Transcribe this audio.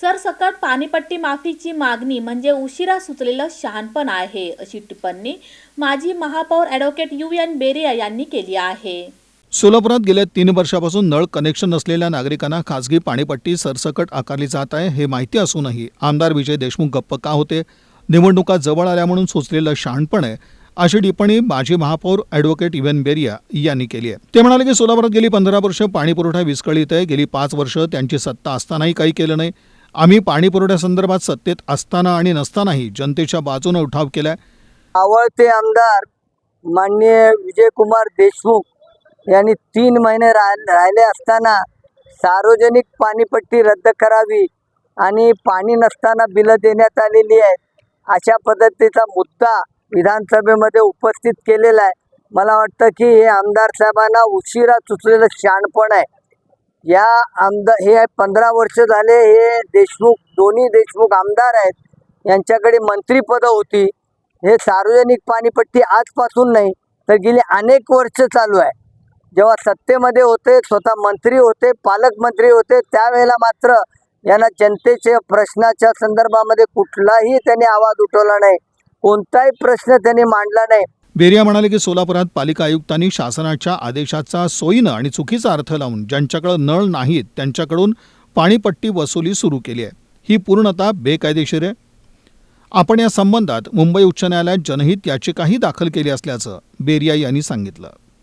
सरसकट पाणीपट्टी माफीची मागणी म्हणजे उशिरा सुचलेलं शहाणपण आहे अशी टिप्पणी माजी महापौर ॲडव्होकेट यू एन बेरिया यांनी केली आहे. सोलापुरात गेल्या तीन वर्षापासून नळ कनेक्शन नसलेल्या नागरिकांना खासगी पाणीपट्टी सरसकट आकारली जात आहे हे माहिती असूनही आमदार विजय देशमुख गप्प का होते? निवडणुका जवळ आल्या म्हणून सुचलेलं शहाणपण आहे अशी टिप्पणी माजी महापौर ॲडव्होकेट इव्हन बेरिया यांनी केली आहे. ते म्हणाले की सोलापुरात गेली पंधरा वर्ष पाणीपुरवठा विस्कळीत आहे गेली पाच वर्ष त्यांची सत्ता असतानाही काही केलं नाही. आम्ही पाणी पुरवठ्यासंदर्भात सत्तेत असताना आणि नसतानाही जनतेच्या बाजूने उठाव केलाय. आवडते आमदार माननीय विजयकुमार देशमुख यांनी तीन महिने राह- राहिले असताना सार्वजनिक पाणीपट्टी रद्द करावी आणि पाणी नसताना बिलं देण्यात आलेली आहेत अशा पद्धतीचा मुद्दा विधानसभेमध्ये उपस्थित केलेला आहे. मला वाटतं की हे आमदार साहेबांना उशिरा सुचलेलं शहाणपण आहे. या आमदार हे पंधरा वर्ष झाले हे देशमुख दोन्ही देशमुख आमदार आहेत. यांच्याकडे मंत्रीपदं होती. हे सार्वजनिक पाणीपट्टी आजपासून नाही तर गेली अनेक वर्ष चालू आहे. जेव्हा सत्तेमध्ये होते स्वतः मंत्री होते पालकमंत्री होते त्यावेळेला मात्र यांना जनतेच्या प्रश्नाच्या संदर्भामध्ये कुठलाही त्यांनी आवाज उठवला नाही. कोणताही प्रश्न त्यांनी मांडला नाही. बेरिया म्हणाले की सोलापुरात पालिका आयुक्तांनी शासनाच्या आदेशाचा सोयीनं आणि चुकीचा अर्थ लावून ज्यांच्याकडे नळ नाहीत त्यांच्याकडून पाणीपट्टी वसुली सुरू केली आहे. ही पूर्णतः बेकायदेशीर आहे. आपण या संबंधात मुंबई उच्च न्यायालयात जनहित याचिकाही दाखल केली असल्याचं बेरिया यांनी सांगितलं.